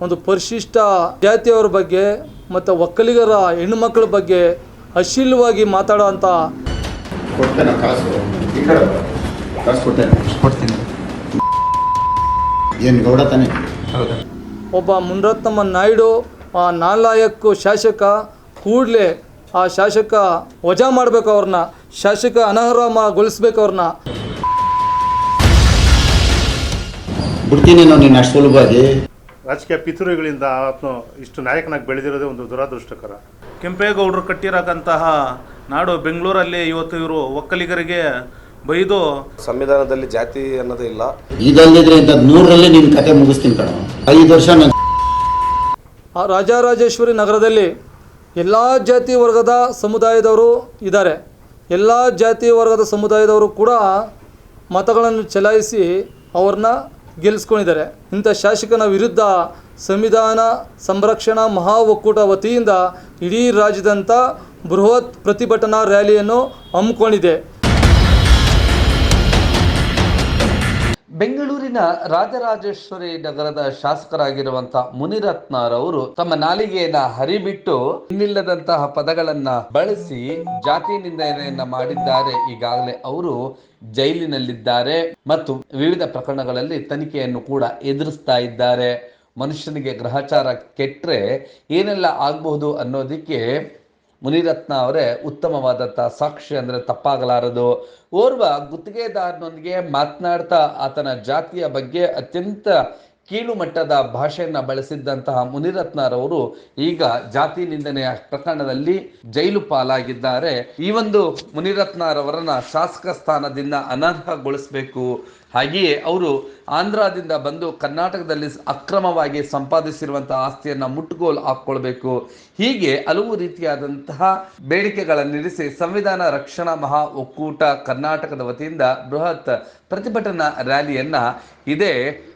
ಒಂದು ಪರಿಶಿಷ್ಟ ಜಾತಿಯವರ ಬಗ್ಗೆ ಮತ್ತು ಒಕ್ಕಲಿಗರ ಹೆಣ್ಣುಮಕ್ಕಳ ಬಗ್ಗೆ ಅಶೀಲವಾಗಿ ಮಾತಾಡೋ ಅಂಥ ಒಬ್ಬ ಮುನ್ರತ್ನಮ್ಮ ನಾಯ್ಡು ಆ ನಾಲಾಯಕ್ಕು ಶಾಸಕ ಕೂಡಲೇ ಆ ಶಾಸಕ ವಜಾ ಮಾಡಬೇಕು ಅವ್ರನ್ನ ಶಾಸಕ ಅನರ್ಹಗೊಳಿಸ್ಬೇಕು ಅವ್ರನ್ನ. ಬಿಡ್ತೀನಿ ನಾನು ನಿನ್ನ ಅಷ್ಟು ಸುಲಭವಾಗಿ ರಾಜಕೀಯ ಪಿತೂರಿಗಳಿಂದ ಆತ್ಮ ಇಷ್ಟು ನಾಯಕನಾಗಿ ಬೆಳೆದಿರೋದೇ ಒಂದು ದುರಾದೃಷ್ಟಕರ. ಕೆಂಪೇಗೌಡರು ಕಟ್ಟಿರಕ್ಕಂತಹ ನಾಡು ಬೆಂಗಳೂರಲ್ಲಿ ಇವತ್ತು ಇವರು ಒಕ್ಕಲಿಗರಿಗೆ ಬೈದು ಸಂವಿಧಾನದಲ್ಲಿ ಜಾತಿ ಅನ್ನೋದೇ ಇಲ್ಲ. ಇದಲ್ಲದಿದ್ರೆ ಇಂಥ ನೂರರಲ್ಲಿ ನಿನ್ನ ಕತೆ ಮುಗಿಸ್ತೀನಿ ಕಣ. ಐದು ವರ್ಷ ನಾನು ಆ ರಾಜರಾಜೇಶ್ವರಿ ನಗರದಲ್ಲಿ ಎಲ್ಲ ಜಾತಿ ವರ್ಗದ ಸಮುದಾಯದವರು ಇದ್ದಾರೆ. ಎಲ್ಲ ಜಾತಿ ವರ್ಗದ ಸಮುದಾಯದವರು ಕೂಡ ಮತಗಳನ್ನು ಚಲಾಯಿಸಿ ಅವ್ರನ್ನ ಗೆಲ್ಲಿಸ್ಕೊಂಡಿದ್ದಾರೆ. ಇಂಥ ಶಾಸಕನ ವಿರುದ್ಧ ಸಂವಿಧಾನ ಸಂರಕ್ಷಣಾ ಮಹಾ ಒಕ್ಕೂಟ ವತಿಯಿಂದ ಇಡೀ ರಾಜ್ಯದಂಥ ಬೃಹತ್ ಪ್ರತಿಭಟನಾ ರ್ಯಾಲಿಯನ್ನು ಹಮ್ಮಿಕೊಂಡಿದೆ. ಬೆಂಗಳೂರಿನ ರಾಜರಾಜೇಶ್ವರಿ ನಗರದ ಶಾಸಕರಾಗಿರುವಂತ ಮುನಿರತ್ನರವರು ತಮ್ಮ ನಾಲಿಗೆಯನ್ನ ಹರಿಬಿಟ್ಟು ಇನ್ನಿಲ್ಲದಂತಹ ಪದಗಳನ್ನ ಬಳಸಿ ಜಾತಿ ನಿಂದನೆಯನ್ನ ಮಾಡಿದ್ದಾರೆ. ಈಗಾಗಲೇ ಅವರು ಜೈಲಿನಲ್ಲಿದ್ದಾರೆ ಮತ್ತು ವಿವಿಧ ಪ್ರಕರಣಗಳಲ್ಲಿ ತನಿಖೆಯನ್ನು ಕೂಡ ಎದುರಿಸ್ತಾ ಇದ್ದಾರೆ. ಮನುಷ್ಯನಿಗೆ ಗ್ರಹಚಾರ ಕೆಟ್ಟರೆ ಏನೆಲ್ಲ ಆಗಬಹುದು ಅನ್ನೋದಕ್ಕೆ ಮುನಿರತ್ನ ಅವರೇ ಉತ್ತಮವಾದಂಥ ಸಾಕ್ಷಿ ಅಂದರೆ ತಪ್ಪಾಗಲಾರದು. ಓರ್ವ ಗುತ್ತಿಗೆದಾರನೊಂದಿಗೆ ಮಾತನಾಡ್ತಾ ಆತನ ಜಾತಿಯ ಬಗ್ಗೆ ಅತ್ಯಂತ ಕೀಳು ಮಟ್ಟದ ಭಾಷೆಯನ್ನ ಬಳಸಿದ್ದಂತಹ ಮುನಿರತ್ನರವರು ಈಗ ಜಾತಿ ನಿಂದನೆಯ ಪ್ರಕರಣದಲ್ಲಿ ಜೈಲು ಪಾಲಾಗಿದ್ದಾರೆ. ಈ ಒಂದು ಮುನಿರತ್ನರವರನ್ನ ಶಾಸಕ ಸ್ಥಾನದಿಂದ ಅನರ್ಹಗೊಳಿಸಬೇಕು. ಹಾಗೆಯೇ ಅವರು ಆಂಧ್ರದಿಂದ ಬಂದು ಕರ್ನಾಟಕದಲ್ಲಿ ಅಕ್ರಮವಾಗಿ ಸಂಪಾದಿಸಿರುವಂತಹ ಆಸ್ತಿಯನ್ನು ಮುಟ್ಟುಗೋಲು ಹಾಕ್ಕೊಳ್ಬೇಕು. ಹೀಗೆ ಹಲವು ರೀತಿಯಾದಂತಹ ಬೇಡಿಕೆಗಳನ್ನಿರಿಸಿ ಸಂವಿಧಾನ ರಕ್ಷಣಾ ಮಹಾ ಒಕ್ಕೂಟ ಕರ್ನಾಟಕದ ವತಿಯಿಂದ ಬೃಹತ್ ಪ್ರತಿಭಟನಾ ರ್ಯಾಲಿಯನ್ನ ಇದೇ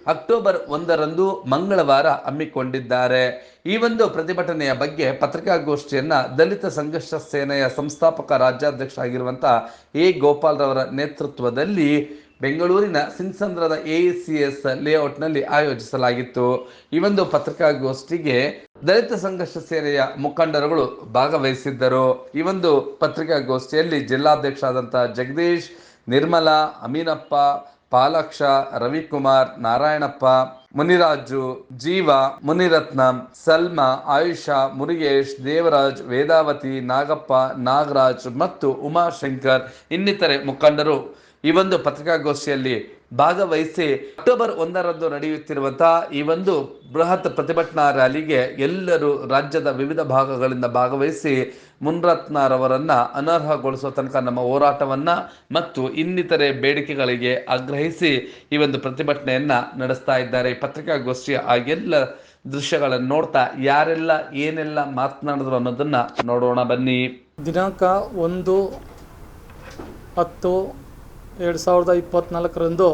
ಅಕ್ಟೋಬರ್ ಒಂದರಂದು ಮಂಗಳವಾರ ಹಮ್ಮಿಕೊಂಡಿದ್ದಾರೆ. ಈ ಒಂದು ಪ್ರತಿಭಟನೆಯ ಬಗ್ಗೆ ಪತ್ರಿಕಾಗೋಷ್ಠಿಯನ್ನ ದಲಿತ ಸಂಘರ್ಷ ಸೇನೆಯ ಸಂಸ್ಥಾಪಕ ರಾಜ್ಯಾಧ್ಯಕ್ಷ ಆಗಿರುವಂತಹ ಎ ಗೋಪಾಲ್ ರವರ ನೇತೃತ್ವದಲ್ಲಿ ಬೆಂಗಳೂರಿನ ಸಿನ್ಸಂದ್ರದ ಎಇಸಿಎಸ್ ಲೇಔಟ್ನಲ್ಲಿ ಆಯೋಜಿಸಲಾಗಿತ್ತು. ಈ ಒಂದು ಪತ್ರಿಕಾಗೋಷ್ಠಿಗೆ ದಲಿತ ಸಂಘರ್ಷ ಸೇನೆಯ ಮುಖಂಡರುಗಳು ಭಾಗವಹಿಸಿದ್ದರು. ಈ ಒಂದು ಪತ್ರಿಕಾಗೋಷ್ಠಿಯಲ್ಲಿ ಜಿಲ್ಲಾಧ್ಯಕ್ಷ ಆದಂತಹ ಜಗದೀಶ್, ನಿರ್ಮಲಾ, ಅಮೀನಪ್ಪ, ಪಾಲಾಕ್ಷ, ರವಿಕುಮಾರ್, ನಾರಾಯಣಪ್ಪ, ಮುನಿರಾಜು, ಜೀವ, ಮುನಿರತ್ನಂ, ಸಲ್ಮಾ, ಆಯುಷಾ, ಮುರುಗೇಶ್, ದೇವರಾಜ್, ವೇದಾವತಿ, ನಾಗಪ್ಪ, ನಾಗರಾಜ್ ಮತ್ತು ಉಮಾಶಂಕರ್ ಇನ್ನಿತರೆ ಮುಖಂಡರು ಈ ಒಂದು ಪತ್ರಿಕಾಗೋಷ್ಠಿಯಲ್ಲಿ ಭಾಗವಹಿಸಿ ಅಕ್ಟೋಬರ್ ಒಂದರಂದು ನಡೆಯುತ್ತಿರುವಂತಹ ಈ ಒಂದು ಬೃಹತ್ ಪ್ರತಿಭಟನಾ ರ್ಯಾಲಿಗೆ ಎಲ್ಲರೂ ರಾಜ್ಯದ ವಿವಿಧ ಭಾಗಗಳಿಂದ ಭಾಗವಹಿಸಿ ಮುನ್ರತ್ನರವರನ್ನ ಅನರ್ಹಗೊಳಿಸುವ ತನಕ ನಮ್ಮ ಹೋರಾಟವನ್ನ ಮತ್ತು ಇನ್ನಿತರೆ ಬೇಡಿಕೆಗಳಿಗೆ ಆಗ್ರಹಿಸಿ ಈ ಒಂದು ಪ್ರತಿಭಟನೆಯನ್ನ ನಡೆಸ್ತಾ ಇದ್ದಾರೆ. ಪತ್ರಿಕಾಗೋಷ್ಠಿಯ ಆ ಎಲ್ಲ ದೃಶ್ಯಗಳನ್ನು ನೋಡ್ತಾ ಯಾರೆಲ್ಲ, ಏನೆಲ್ಲ ಮಾತನಾಡಿದ್ರು ಅನ್ನೋದನ್ನ ನೋಡೋಣ ಬನ್ನಿ. ದಿನಾಂಕ ಒಂದು ಹತ್ತು ಎರಡು ಸಾವಿರದ ಇಪ್ಪತ್ತ್ನಾಲ್ಕರಂದು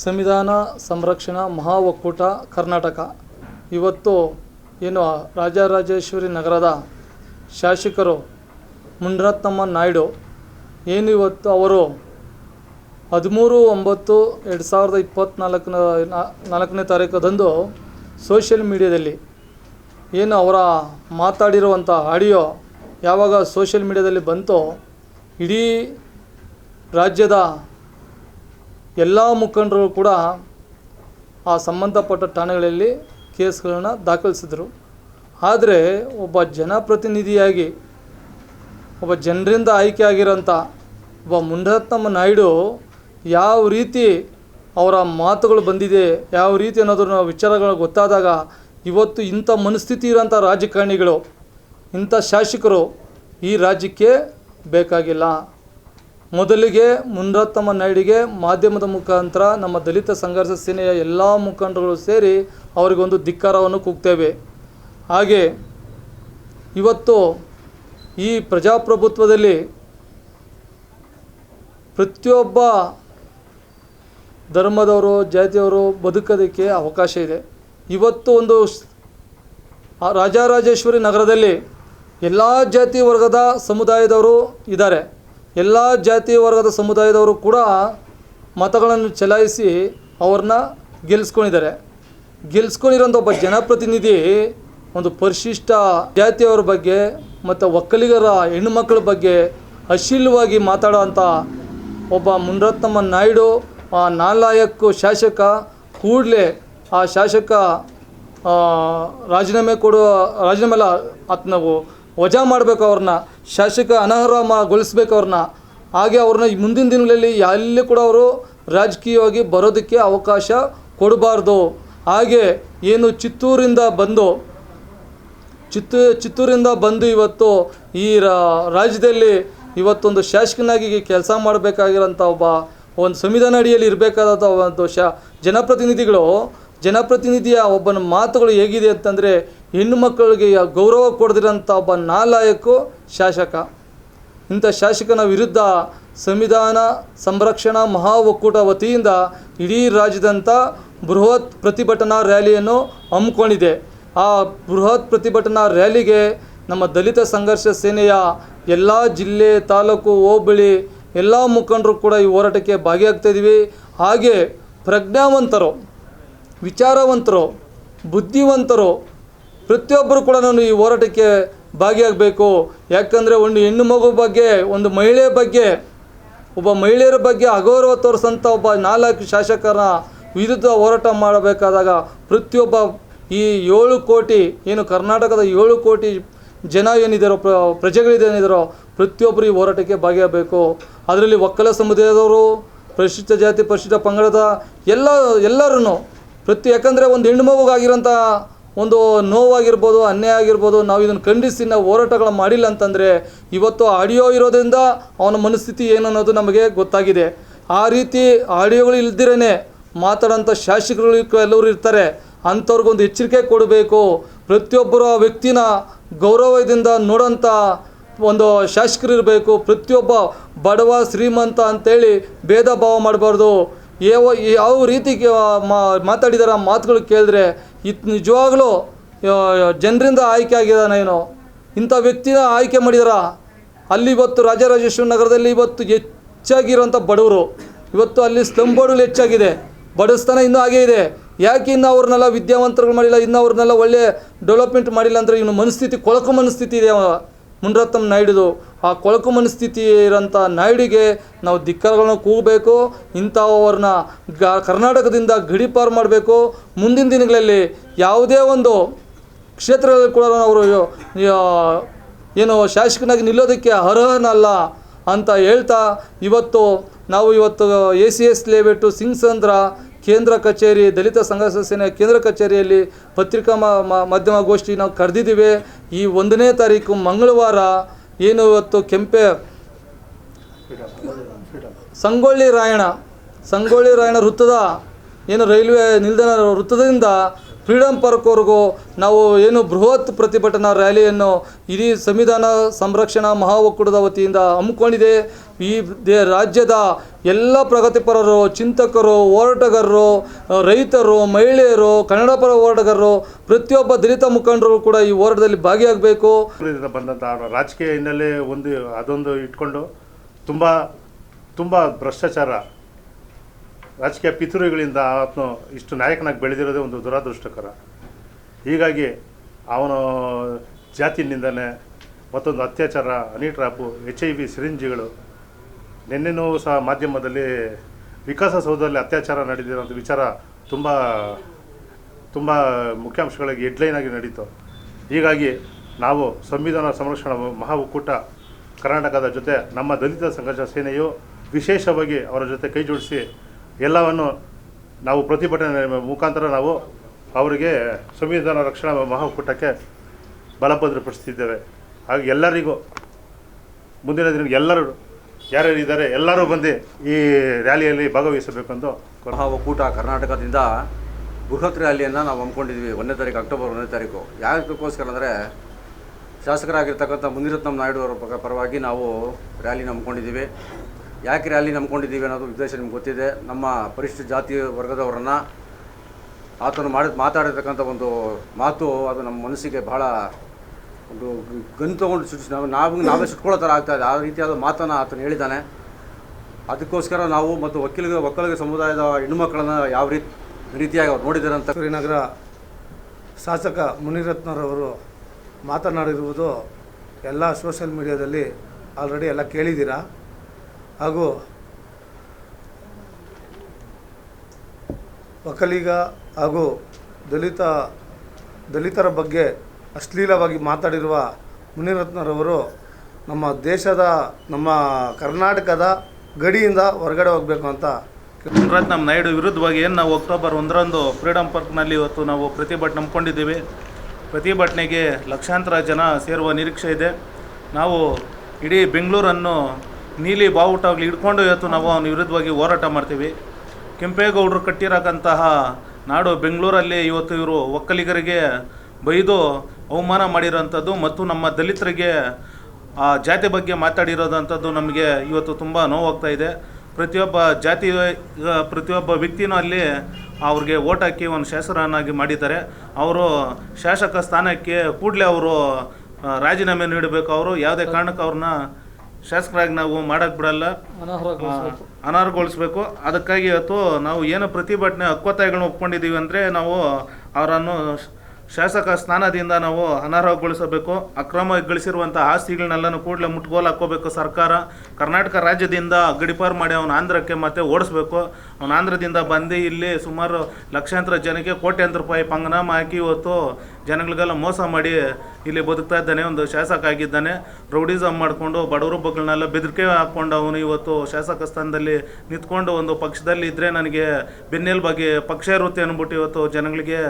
ಸಂವಿಧಾನ ಸಂರಕ್ಷಣಾ ಮಹಾ ಒಕ್ಕೂಟ ಕರ್ನಾಟಕ. ಇವತ್ತು ಏನು ರಾಜರಾಜೇಶ್ವರಿ ನಗರದ ಶಾಸಕರು ಮುನ್ರತ್ನಮ್ಮ ನಾಯ್ಡು, ಏನು ಇವತ್ತು ಅವರು ಹದಿಮೂರು ಒಂಬತ್ತು ಎರಡು ಸಾವಿರದ ಇಪ್ಪತ್ತ್ನಾಲ್ಕನ ನಾಲ್ಕನೇ ತಾರೀಕದಂದು ಸೋಷಿಯಲ್ ಮೀಡಿಯಾದಲ್ಲಿ ಏನು ಅವರ ಮಾತಾಡಿರುವಂಥ ಆಡಿಯೋ ಯಾವಾಗ ಸೋಷಿಯಲ್ ಮೀಡಿಯಾದಲ್ಲಿ ಬಂತೋ, ಇಡೀ ರಾಜ್ಯದ ಎಲ್ಲ ಮುಖಂಡರು ಕೂಡ ಆ ಸಂಬಂಧಪಟ್ಟ ಠಾಣೆಗಳಲ್ಲಿ ಕೇಸ್ಗಳನ್ನು ದಾಖಲಿಸಿದರು. ಆದರೆ ಒಬ್ಬ ಜನಪ್ರತಿನಿಧಿಯಾಗಿ, ಒಬ್ಬ ಜನರಿಂದ ಆಯ್ಕೆ ಆಗಿರೋಂಥ ಒಬ್ಬ ಮುಂಡರತ್ನಮ್ಮ ನಾಯ್ಡು ಯಾವ ರೀತಿ ಅವರ ಮಾತುಗಳು ಬಂದಿದೆ, ಯಾವ ರೀತಿ ಅನ್ನೋದ್ರ ವಿಚಾರಗಳು ಗೊತ್ತಾದಾಗ ಇವತ್ತು ಇಂಥ ಮನಸ್ಥಿತಿ ಇರೋಂಥ ರಾಜಕಾರಣಿಗಳು, ಇಂಥ ಶಾಸಕರು ಈ ರಾಜ್ಯಕ್ಕೆ ಬೇಕಾಗಿಲ್ಲ. ಮೊದಲಿಗೆ ಮುನ್ರತ್ನಮ್ಮ ನಾಯ್ಡಿಗೆ ಮಾಧ್ಯಮದ ಮುಖಾಂತರ ನಮ್ಮ ದಲಿತ ಸಂಘರ್ಷ ಸೇನೆಯ ಎಲ್ಲ ಮುಖಂಡರುಗಳು ಸೇರಿ ಅವರಿಗೊಂದು ಧಿಕ್ಕಾರವನ್ನು ಕೂಗ್ತೇವೆ. ಹಾಗೆ ಇವತ್ತು ಈ ಪ್ರಜಾಪ್ರಭುತ್ವದಲ್ಲಿ ಪ್ರತಿಯೊಬ್ಬ ಧರ್ಮದವರು, ಜಾತಿಯವರು ಬದುಕೋದಕ್ಕೆ ಅವಕಾಶ ಇದೆ. ಇವತ್ತು ಒಂದು ರಾಜರಾಜೇಶ್ವರಿ ನಗರದಲ್ಲಿ ಎಲ್ಲ ಜಾತಿ ವರ್ಗದ ಸಮುದಾಯದವರು ಇದ್ದಾರೆ. ಎಲ್ಲ ಜಾತಿ ವರ್ಗದ ಸಮುದಾಯದವರು ಕೂಡ ಮತಗಳನ್ನು ಚಲಾಯಿಸಿ ಅವ್ರನ್ನ ಗೆಲ್ಲಿಸ್ಕೊಂಡಿದ್ದಾರೆ ಗೆಲ್ಸ್ಕೊಂಡಿರೋಂಥ ಒಬ್ಬ ಜನಪ್ರತಿನಿಧಿ ಒಂದು ಪರಿಶಿಷ್ಟ ಜಾತಿಯವರ ಬಗ್ಗೆ ಮತ್ತು ಒಕ್ಕಲಿಗರ ಹೆಣ್ಣುಮಕ್ಕಳ ಬಗ್ಗೆ ಅಶ್ಲೀಲವಾಗಿ ಮಾತಾಡೋವಂಥ ಒಬ್ಬ ಮುನರತ್ನಮ್ಮ ನಾಯ್ಡು, ಆ ನಾಲಾಯಕ್ಕು ಶಾಸಕ, ಕೂಡಲೇ ಆ ಶಾಸಕ ರಾಜೀನಾಮೆ ಕೊಡುವ, ರಾಜೀನಾಮೆ ಅಲ್ಲ ವಜಾ ಮಾಡಬೇಕು ಅವ್ರನ್ನ, ಶಾಸಕ ಅನರ್ಹಗೊಳಿಸ್ಬೇಕು ಅವ್ರನ್ನ. ಹಾಗೆ ಅವ್ರನ್ನ ಮುಂದಿನ ದಿನಗಳಲ್ಲಿ ಎಲ್ಲಿ ಕೂಡ ಅವರು ರಾಜಕೀಯವಾಗಿ ಬರೋದಕ್ಕೆ ಅವಕಾಶ ಕೊಡಬಾರ್ದು. ಹಾಗೆ ಏನು ಚಿತ್ತೂರಿಂದ ಬಂದು, ಚಿತ್ತು, ಚಿತ್ತೂರಿಂದ ಬಂದು ಇವತ್ತು ಈ ರಾಜ್ಯದಲ್ಲಿ ಇವತ್ತೊಂದು ಶಾಸಕನಾಗಿ ಕೆಲಸ ಮಾಡಬೇಕಾಗಿರೋಂಥ ಒಬ್ಬ, ಒಂದು ಸಂವಿಧಾನ ಅಡಿಯಲ್ಲಿ ಇರಬೇಕಾದಂಥ ಒಂದು ಶ, ಜನಪ್ರತಿನಿಧಿಗಳು ಜನಪ್ರತಿನಿಧಿಯ ಒಬ್ಬನ ಮಾತುಗಳು ಹೇಗಿದೆ ಅಂತಂದರೆ, ಹೆಣ್ಣು ಮಕ್ಕಳಿಗೆ ಗೌರವ ಕೊಡದಿರೋಂಥ ಒಬ್ಬ ನಾಲಾಯಕು ಶಾಸಕ. ಇಂಥ ಶಾಸಕನ ವಿರುದ್ಧ ಸಂವಿಧಾನ ಸಂರಕ್ಷಣಾ ಮಹಾ ಒಕ್ಕೂಟ ವತಿಯಿಂದ ಇಡೀ ರಾಜ್ಯದಂಥ ಬೃಹತ್ ಪ್ರತಿಭಟನಾ ರ್ಯಾಲಿಯನ್ನು ಹಮ್ಮಿಕೊಂಡಿದೆ. ಆ ಬೃಹತ್ ಪ್ರತಿಭಟನಾ ರ್ಯಾಲಿಗೆ ನಮ್ಮ ದಲಿತ ಸಂಘರ್ಷ ಸೇನೆಯ ಎಲ್ಲ ಜಿಲ್ಲೆ, ತಾಲೂಕು, ಹೋಬಳಿ ಎಲ್ಲ ಮುಖಂಡರು ಕೂಡ ಈ ಹೋರಾಟಕ್ಕೆ ಭಾಗಿಯಾಗ್ತಾ ಇದ್ದೀವಿ. ಹಾಗೆ ಪ್ರಜ್ಞಾವಂತರು ವಿಚಾರವಂತರು, ಬುದ್ಧಿವಂತರು, ಪ್ರತಿಯೊಬ್ಬರು ಕೂಡ ನಾನು ಈ ಹೋರಾಟಕ್ಕೆ ಭಾಗಿಯಾಗಬೇಕು. ಯಾಕಂದರೆ ಒಂದು ಹೆಣ್ಣು ಮಗು ಬಗ್ಗೆ, ಒಂದು ಮಹಿಳೆಯ ಬಗ್ಗೆ, ಒಬ್ಬ ಮಹಿಳೆಯರ ಬಗ್ಗೆ ಅಗೌರವ ತೋರಿಸಂಥ ಒಬ್ಬ ನಾಲ್ಕು ಶಾಸಕರ ವಿರುದ್ಧ ಹೋರಾಟ ಮಾಡಬೇಕಾದಾಗ ಪ್ರತಿಯೊಬ್ಬ ಈ ಏಳು ಕೋಟಿ, ಏನು ಕರ್ನಾಟಕದ ಏಳು ಕೋಟಿ ಜನ ಏನಿದ್ದಾರೋ ಪ್ರ ಪ್ರಜೆಗಳಿದೇನಿದ್ದಾರೋ ಪ್ರತಿಯೊಬ್ಬರು ಈ ಹೋರಾಟಕ್ಕೆ ಭಾಗಿಯಾಗಬೇಕು. ಅದರಲ್ಲಿ ಒಕ್ಕಲ ಸಮುದಾಯದವರು ಪರಿಶಿಷ್ಟ ಜಾತಿ ಪರಿಶಿಷ್ಟ ಪಂಗಡದ ಎಲ್ಲ ಎಲ್ಲರೂ ಪ್ರತಿ ಯಾಕಂದರೆ ಒಂದು ಹೆಣ್ಣು ಮಗುಗಾಗಿರೋಂಥ ಒಂದು ನೋವಾಗಿರ್ಬೋದು, ಅನ್ಯಾಯ ಆಗಿರ್ಬೋದು, ನಾವು ಇದನ್ನು ಖಂಡಿಸಿ ನಾವು ಹೋರಾಟಗಳು ಮಾಡಿಲ್ಲ ಅಂತಂದರೆ ಇವತ್ತು ಆಡಿಯೋ ಇರೋದ್ರಿಂದ ಅವನ ಮನಸ್ಥಿತಿ ಏನನ್ನೋದು ನಮಗೆ ಗೊತ್ತಾಗಿದೆ. ಆ ರೀತಿ ಆಡಿಯೋಗಳು ಇಲ್ದಿರೇ ಮಾತಾಡೋಂಥ ಶಾಸಕರು ಎಲ್ಲರೂ ಇರ್ತಾರೆ. ಅಂಥವ್ರಿಗೊಂದು ಎಚ್ಚರಿಕೆ ಕೊಡಬೇಕು. ಪ್ರತಿಯೊಬ್ಬರು ವ್ಯಕ್ತಿನ ಗೌರವದಿಂದ ನೋಡೋಂಥ ಒಂದು ಶಾಸಕರು ಇರಬೇಕು. ಪ್ರತಿಯೊಬ್ಬ ಬಡವ, ಶ್ರೀಮಂತ ಅಂತೇಳಿ ಭೇದ ಭಾವ ಮಾಡಬಾರ್ದು. ಯಾವ ಯಾವ ರೀತಿ ಮಾತಾಡಿದಾರೆ ಆ ಮಾತುಗಳು ಕೇಳಿದ್ರೆ ಇದು ನಿಜವಾಗ್ಲೂ ಜನರಿಂದ ಆಯ್ಕೆ ಆಗಿದ್ದಾನೆ ಇಂಥ ವ್ಯಕ್ತಿನ ಆಯ್ಕೆ ಮಾಡಿದಾರ? ಅಲ್ಲಿ ಇವತ್ತು ರಾಜರಾಜೇಶ್ವರ ನಗರದಲ್ಲಿ ಇವತ್ತು ಹೆಚ್ಚಾಗಿರುವಂಥ ಬಡವರು. ಇವತ್ತು ಅಲ್ಲಿ ಸ್ಲಮ್ ಬೋರ್ಡ್ಗಳು ಹೆಚ್ಚಾಗಿದೆ. ಬಡಸ್ತಾನ ಇನ್ನೂ ಹಾಗೇ ಇದೆ. ಯಾಕೆ ಇನ್ನು ಅವ್ರನ್ನೆಲ್ಲ ವಿದ್ಯಾವಂತರುಗಳು ಮಾಡಿಲ್ಲ, ಇನ್ನು ಅವ್ರನ್ನೆಲ್ಲ ಒಳ್ಳೆ ಡೆವಲಪ್ಮೆಂಟ್ ಮಾಡಿಲ್ಲ ಅಂದರೆ ಇವನು ಮನಸ್ಥಿತಿ, ಕೊಳಕು ಮನಸ್ಥಿತಿ ಇದೆ ಮುನ್ರತ್ನಂ ನಾಯ್ಡುದು. ಆ ಕೊಳಕು ಮನಸ್ಥಿತಿ ಇರೋಂಥ ನಾಯ್ಡಿಗೆ ನಾವು ಧಿಕ್ಕಾರಗಳನ್ನ ಕೂಗಬೇಕು, ಇಂಥವ್ರನ್ನ ಗ ಕರ್ನಾಟಕದಿಂದ ಗಡೀಪಾರು ಮಾಡಬೇಕು. ಮುಂದಿನ ದಿನಗಳಲ್ಲಿ ಯಾವುದೇ ಒಂದು ಕ್ಷೇತ್ರದಲ್ಲಿ ಕೂಡ ಅವರು ಏನು ಶಾಸಕನಾಗಿ ನಿಲ್ಲೋದಕ್ಕೆ ಅರ್ಹನಲ್ಲ ಅಂತ ಹೇಳ್ತಾ, ಇವತ್ತು ನಾವು ಇವತ್ತು A C S layout Singasandra ಕೇಂದ್ರ ಕಚೇರಿ, ದಲಿತ ಸಂಘ ಸೇನೆ ಕೇಂದ್ರ ಕಚೇರಿಯಲ್ಲಿ ಪತ್ರಿಕಾ ಮಾಧ್ಯಮ ಗೋಷ್ಠಿ ನಾವು ಕರೆದಿದ್ದೀವಿ. ಈ ಒಂದನೇ ತಾರೀಕು ಮಂಗಳವಾರ ಏನು ಇವತ್ತು ಕೆಂಪೆ ಸಂಗೊಳ್ಳಿ ರಾಯಣ ಸಂಗೊಳ್ಳಿ ರಾಯಣ ವೃತ್ತದ ಏನು ರೈಲ್ವೆ ನಿಲ್ದಾಣ ವೃತ್ತದಿಂದ ಫ್ರೀಡಮ್ ಪಾರ್ಕ್ವರೆಗೂ ನಾವು ಏನು ಬೃಹತ್ ಪ್ರತಿಭಟನಾ ರ್ಯಾಲಿಯನ್ನು ಇಡೀ ಸಂವಿಧಾನ ಸಂರಕ್ಷಣಾ ಮಹಾ ಒಕ್ಕೂಟದ ವತಿಯಿಂದ ಹಮ್ಮಿಕೊಂಡಿದೆ. ಈ ದೇ ರಾಜ್ಯದ ಎಲ್ಲ ಪ್ರಗತಿಪರರು, ಚಿಂತಕರು, ಹೋರಾಟಗಾರರು ರೈತರು, ಮಹಿಳೆಯರು ಕನ್ನಡ ಪರ ಹೋರಾಟಗಾರರು, ಪ್ರತಿಯೊಬ್ಬ ದಲಿತ ಮುಖಂಡರು ಕೂಡ ಈ ಹೋರಾಟದಲ್ಲಿ ಭಾಗಿಯಾಗಬೇಕು. ಬಂದಂಥ ರಾಜಕೀಯ ಹಿನ್ನೆಲೆ ಒಂದು ಅದೊಂದು ಇಟ್ಕೊಂಡು ತುಂಬ ತುಂಬ ಭ್ರಷ್ಟಾಚಾರ ರಾಜಕೀಯ ಪಿತೃಗಳಿಂದ ಆತನು ಇಷ್ಟು ನಾಯಕನಾಗಿ ಬೆಳೆದಿರೋದೇ ಒಂದು ದುರಾದೃಷ್ಟಕರ. ಹೀಗಾಗಿ ಅವನು ಜಾತಿ ನಿಂದನೆ ಮತ್ತೊಂದು ಅತ್ಯಾಚಾರ honey trap H I V ಸಿರಿಂಜಿಗಳು, ನಿನ್ನೆನೂ ಸಹ ಮಾಧ್ಯಮದಲ್ಲಿ ವಿಕಾಸಸೌಧದಲ್ಲಿ ಅತ್ಯಾಚಾರ ನಡೆದಿರೋಂಥ ವಿಚಾರ ತುಂಬ ತುಂಬ ಮುಖ್ಯಾಂಶಗಳಿಗೆ ಹೆಡ್ಲೈನ್ ಆಗಿ ನಡೀತು. ಹೀಗಾಗಿ ನಾವು ಸಂವಿಧಾನ ಸಂರಕ್ಷಣಾ ಮಹಾ ಒಕ್ಕೂಟ ಕರ್ನಾಟಕದ ಜೊತೆ ನಮ್ಮ ದಲಿತ ಸಂಘರ್ಷ ಸೇನೆಯು ವಿಶೇಷವಾಗಿ ಅವರ ಜೊತೆ ಕೈ ಜೋಡಿಸಿ ಎಲ್ಲವನ್ನು ನಾವು ಪ್ರತಿಭಟನೆ ಮುಖಾಂತರ ನಾವು ಅವರಿಗೆ ಸಂವಿಧಾನ ರಕ್ಷಣಾ ಮಹಾಕೂಟಕ್ಕೆ ಬಲಭದ್ರಪಡಿಸ್ತಿದ್ದೇವೆ ಹಾಗೆ ಎಲ್ಲರಿಗೂ ಮುಂದಿನ ದಿನ ಎಲ್ಲರೂ ಯಾರ್ಯಾರು ಇದ್ದಾರೆ ಎಲ್ಲರೂ ಬಂದು ಈ ರ್ಯಾಲಿಯಲ್ಲಿ ಭಾಗವಹಿಸಬೇಕೆಂದು ಒಕ್ಕೂಟ ಕರ್ನಾಟಕದಿಂದ ಬೃಹತ್ ರ್ಯಾಲಿಯನ್ನು ನಾವು ಹಮ್ಮಿಕೊಂಡಿದ್ವಿ ಒಂದನೇ ತಾರೀಕು, ಅಕ್ಟೋಬರ್ ಒಂದನೇ ತಾರೀಕು. ಯಾಕಕ್ಕೋಸ್ಕರ ಅಂದರೆ ಶಾಸಕರಾಗಿರ್ತಕ್ಕಂಥ ಮುನಿರತ್ನಂ ನಾಯ್ಡು ಅವರ ಪರ- ಪರವಾಗಿ ನಾವು ರ್ಯಾಲಿನ ಹಮ್ಮಿಕೊಂಡಿದ್ದೀವಿ. ಯಾಕೆ ರ್ಯಾಲಿ ನಂಬ್ಕೊಂಡಿದ್ದೀವಿ ಅನ್ನೋದು ಉದ್ದೇಶ ನಿಮ್ಗೆ ಗೊತ್ತಿದೆ. ನಮ್ಮ ಪರಿಶಿಷ್ಟ ಜಾತಿ ವರ್ಗದವರನ್ನು ಆತನು ಮಾಡಿ ಮಾತಾಡಿರ್ತಕ್ಕಂಥ ಒಂದು ಮಾತು, ಅದು ನಮ್ಮ ಮನಸ್ಸಿಗೆ ಬಹಳ ಒಂದು ಗನ್ ತೊಗೊಂಡು ಸುಟ್ಟು ನಾವು ನಾವು ನಾವೇ ಸುಟ್ಕೊಳ್ಳೋ ಥರ ಆಗ್ತಾ ಇದೆ. ಆ ರೀತಿಯಾದ ಮಾತನ್ನು ಆತನು ಹೇಳಿದ್ದಾನೆ. ಅದಕ್ಕೋಸ್ಕರ ನಾವು ಮತ್ತು ವಕೀಲಿಗೆ ಒಕ್ಕಲಿಗ ಸಮುದಾಯದ ಹೆಣ್ಣುಮಕ್ಕಳನ್ನು ಯಾವ ರೀತಿ ರೀತಿಯಾಗಿ ಅವ್ರು ನೋಡಿದಾರಂತ ಶ್ರೀನಗರ ಶಾಸಕ ಮುನಿರತ್ನರವರು ಮಾತನಾಡಿರುವುದು ಎಲ್ಲ ಸೋಷಿಯಲ್ ಮೀಡಿಯಾದಲ್ಲಿ ಆಲ್ರೆಡಿ ಎಲ್ಲ ಕೇಳಿದ್ದೀರಾ? ಹಾಗೂ ಒಕ್ಕಲಿಗ ಹಾಗೂ ದಲಿತ, ದಲಿತರ ಬಗ್ಗೆ ಅಶ್ಲೀಲವಾಗಿ ಮಾತಾಡಿರುವ ಮುನಿರತ್ನರವರು ನಮ್ಮ ದೇಶದ, ನಮ್ಮ ಕರ್ನಾಟಕದ ಗಡಿಯಿಂದ ಹೊರಗಡೆ ಹೋಗಬೇಕು ಅಂತ ಮುನಿರತ್ನ ನಾಯ್ಡು ವಿರುದ್ಧವಾಗಿ ಏನು ನಾವು ಅಕ್ಟೋಬರ್ ಒಂದರಂದು ಫ್ರೀಡಮ್ ಪಾರ್ಕ್ನಲ್ಲಿ ಇವತ್ತು ನಾವು ಪ್ರತಿಭಟನೆ ಹಮ್ಮಿಕೊಂಡಿದ್ದೀವಿ. ಪ್ರತಿಭಟನೆಗೆ ಲಕ್ಷಾಂತರ ಜನ ಸೇರುವ ನಿರೀಕ್ಷೆ ಇದೆ. ನಾವು ಇಡೀ ಬೆಂಗಳೂರನ್ನು ನೀಲಿ ಬಾವುಟಾಗಲಿ ಹಿಡ್ಕೊಂಡು ಇವತ್ತು ನಾವು ಅವನ ವಿರುದ್ಧವಾಗಿ ಹೋರಾಟ ಮಾಡ್ತೀವಿ. ಕೆಂಪೇಗೌಡರು ಕಟ್ಟಿರಕ್ಕಂತಹ ನಾಡು ಬೆಂಗಳೂರಲ್ಲಿ ಇವತ್ತು ಇವರು ಒಕ್ಕಲಿಗರಿಗೆ ಬೈದು ಅವಮಾನ ಮಾಡಿರೋಂಥದ್ದು ಮತ್ತು ನಮ್ಮ ದಲಿತರಿಗೆ ಆ ಜಾತಿ ಬಗ್ಗೆ ಮಾತಾಡಿರೋದಂಥದ್ದು ನಮಗೆ ಇವತ್ತು ತುಂಬ ನೋವಾಗ್ತಾ ಇದೆ. ಪ್ರತಿಯೊಬ್ಬ ಜಾತಿ, ಪ್ರತಿಯೊಬ್ಬ ವ್ಯಕ್ತಿನೂ ಅಲ್ಲಿ ಅವ್ರಿಗೆ ಓಟ್ ಹಾಕಿ ಒಂದು ಶಾಸಕರನ್ನಾಗಿ ಮಾಡಿದ್ದಾರೆ. ಅವರು ಶಾಸಕ ಸ್ಥಾನಕ್ಕೆ ಕೂಡಲೇ ಅವರು ರಾಜೀನಾಮೆ ನೀಡಬೇಕು. ಅವರು ಯಾವುದೇ ಕಾರಣಕ್ಕೆ ಅವ್ರನ್ನ ಶಾಸಕರಾಗಿ ನಾವು ಮಾಡಕ್ ಬಿಡಲ್ಲ. ಅನರ್ಹಗೊಳಿಸ್ಬೇಕು. ಅದಕ್ಕಾಗಿ ಇವತ್ತು ನಾವು ಏನು ಪ್ರತಿಭಟನೆ ಹಕ್ಕೊತ್ತಾಯಗಳನ್ನ ಒಪ್ಕೊಂಡಿದ್ದೀವಿ ಅಂದರೆ ನಾವು ಅವರನ್ನು ಶಾಸಕ ಸ್ಥಾನದಿಂದ ನಾವು ಅನರ್ಹಗೊಳಿಸಬೇಕು. ಅಕ್ರಮ ಗಳಿಸಿರುವಂಥ ಆಸ್ತಿಗಳನ್ನೆಲ್ಲನೂ ಕೂಡಲೇ ಮುಟ್ಗೋಲು ಹಾಕೋಬೇಕು ಸರ್ಕಾರ. ಕರ್ನಾಟಕ ರಾಜ್ಯದಿಂದ ಗಡಿಪಾರು ಮಾಡಿ ಅವನ ಆಂಧ್ರಕ್ಕೆ ಮತ್ತೆ ಓಡಿಸ್ಬೇಕು. ಅವನ ಆಂಧ್ರದಿಂದ ಬಂದು ಇಲ್ಲಿ ಸುಮಾರು ಲಕ್ಷಾಂತರ ಜನಕ್ಕೆ ಕೋಟ್ಯಾಂತರ ರೂಪಾಯಿ ಪಂಗನಾಮ ಹಾಕಿ ಇವತ್ತು ಜನಗಳಿಗೆಲ್ಲ ಮೋಸ ಮಾಡಿ ಇಲ್ಲಿ ಬದುಕ್ತಾ ಇದ್ದಾನೆ, ಒಂದು ಶಾಸಕ ಆಗಿದ್ದಾನೆ. ರೌಡಿಸಮ್ ಮಾಡಿಕೊಂಡು ಬಡವರು ಬಗ್ಗಳನ್ನೆಲ್ಲ ಬೆದರಿಕೆ ಹಾಕ್ಕೊಂಡು ಅವನು ಇವತ್ತು ಶಾಸಕ ಸ್ಥಾನದಲ್ಲಿ ನಿಂತ್ಕೊಂಡು ಒಂದು ಪಕ್ಷದಲ್ಲಿ ಇದ್ದರೆ ನನಗೆ ಬೆನ್ನೆಲುಬಾಗಿ ಪಕ್ಷ ಇರುತ್ತೆ ಅಂದ್ಬಿಟ್ಟು ಇವತ್ತು ಜನಗಳಿಗೆ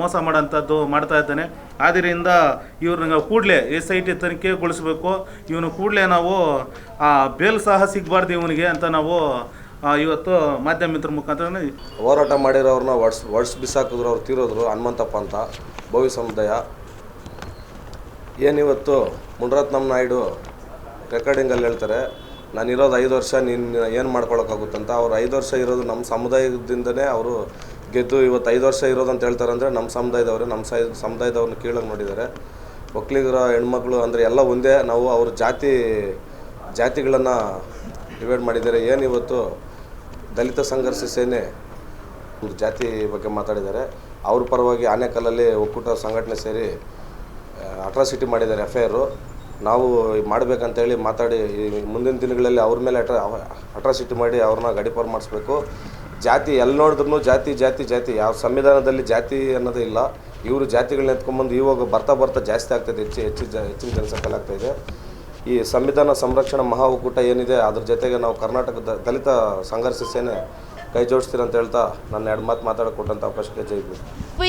ಮೋಸ ಮಾಡೋಂಥದ್ದು ಮಾಡ್ತಾ ಇದ್ದಾನೆ. ಆದ್ದರಿಂದ ಇವ್ರನ್ನ ಕೂಡಲೇ ಎಸ್ ಐ ಟಿ ತನಿಖೆಗೊಳಿಸ್ಬೇಕು ಇವನು ಕೂಡಲೇ ನಾವು ಬೇಲ್ ಸಹ ಸಿಗಬಾರ್ದು ಇವನಿಗೆ ಅಂತ ನಾವು ಇವತ್ತು ಮಾಧ್ಯಮ ಮಿತ್ರ ಮುಖಾಂತರ ಹೋರಾಟ ಮಾಡಿರೋರನ್ನ ಒಡ್ಸ್ ಒಡ್ಸ್ ಬಿಸಾಕಿದ್ರು, ಅವ್ರು ತೀರೋದ್ರು, ಹನುಮಂತಪ್ಪ ಅಂತ ಭವಿ ಸಮುದಾಯ. ಏನಿವತ್ತು ಮುನರತ್ನಮ್ ನಾಯ್ಡು ರೆಕಾರ್ಡಿಂಗಲ್ಲಿ ಹೇಳ್ತಾರೆ, ನಾನು ಇರೋದು ಐದು ವರ್ಷ, ನೀನು ಏನು ಮಾಡ್ಕೊಳಕ್ಕಾಗುತ್ತಂತ? ಅವ್ರು ಐದು ವರ್ಷ ಇರೋದು ನಮ್ಮ ಸಮುದಾಯದಿಂದನೇ ಅವರು ಗೆದ್ದು ಇವತ್ತು ಐದು ವರ್ಷ ಇರೋದು ಅಂತ ಹೇಳ್ತಾರೆ ಅಂದರೆ ನಮ್ಮ ಸಮುದಾಯದವರು ನಮ್ಮ ಸೈ ಸಮುದಾಯದವ್ರನ್ನ ಕೀಳಾಗಿ ನೋಡಿದ್ದಾರೆ. ಒಕ್ಕಲಿಗರ ಹೆಣ್ಮಕ್ಳು ಅಂದರೆ ಎಲ್ಲ ಒಂದೇ, ನಾವು ಅವ್ರ ಜಾತಿ, ಜಾತಿಗಳನ್ನು ಡಿವೈಡ್ ಮಾಡಿದ್ದಾರೆ. ಏನು ಇವತ್ತು ದಲಿತ ಸಂಘರ್ಷ ಸೇನೆ ಒಂದು ಜಾತಿ ಬಗ್ಗೆ ಮಾತಾಡಿದ್ದಾರೆ. ಅವ್ರ ಪರವಾಗಿ ಆನೇಕಲ್ಲಲ್ಲಿ ಒಕ್ಕೂಟ ಸಂಘಟನೆ ಸೇರಿ ಅಟ್ರಾಸಿಟಿ ಮಾಡಿದ್ದಾರೆ ಎಫ್ ಐ ಆರು ನಾವು ಮಾಡಬೇಕಂತೇಳಿ ಮಾತಾಡಿ ಮುಂದಿನ ದಿನಗಳಲ್ಲಿ ಅವ್ರ ಮೇಲೆ ಅಟ್ರಾ ಅಟ್ರಾಸಿಟಿ ಮಾಡಿ ಅವ್ರನ್ನ ಗಡಿಪಾರು ಮಾಡಿಸ್ಬೇಕು. ಜಾತಿ ಎಲ್ಲಿ ನೋಡಿದ್ರು ಜಾತಿ ಜಾತಿ ಜಾತಿ. ಯಾವ ಸಂವಿಧಾನದಲ್ಲಿ ಜಾತಿ ಅನ್ನೋದೇ ಇಲ್ಲ. ಇವರು ಜಾತಿಗಳನ್ನ ಎತ್ಕೊಂಬಂದು ಇವಾಗ ಬರ್ತಾ ಬರ್ತಾ ಜಾಸ್ತಿ ಆಗ್ತದೆ, ಹೆಚ್ಚು ಹೆಚ್ಚು ಜ ಹೆಚ್ಚಿನ ಜನಸಂಖ್ಯೆ ಆಗ್ತಾಯಿದೆ ಈ ಸಂವಿಧಾನ ಸಂರಕ್ಷಣಾ ಮಹಾ ಏನಿದೆ, ಅದ್ರ ಜೊತೆಗೆ ನಾವು ಕರ್ನಾಟಕದ ದಲಿತ ಸಂಘರ್ಷ ಸೇನೆ ಕೈ ಜೋಡಿಸ್ತೀರಂತ ಹೇಳ್ತಾ ನನ್ನ ಎರಡು ಮಾತು ಮಾತಾಡೋಕೆ ಕೊಟ್ಟಂಥ ಅವಕಾಶಕ್ಕೆ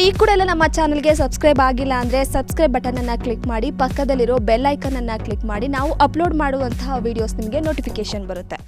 ಈ ಕೂಡ ಎಲ್ಲ ನಮ್ಮ ಚಾನಲ್ಗೆ ಸಬ್ಸ್ಕ್ರೈಬ್ ಆಗಿಲ್ಲ ಅಂದರೆ ಸಬ್ಸ್ಕ್ರೈಬ್ ಬಟನನ್ನು ಕ್ಲಿಕ್ ಮಾಡಿ, ಪಕ್ಕದಲ್ಲಿರೋ ಬೆಲ್ ಐಕನನ್ನು ಕ್ಲಿಕ್ ಮಾಡಿ, ನಾವು ಅಪ್ಲೋಡ್ ಮಾಡುವಂತಹ ವೀಡಿಯೋಸ್ ನಿಮಗೆ ನೋಟಿಫಿಕೇಶನ್ ಬರುತ್ತೆ.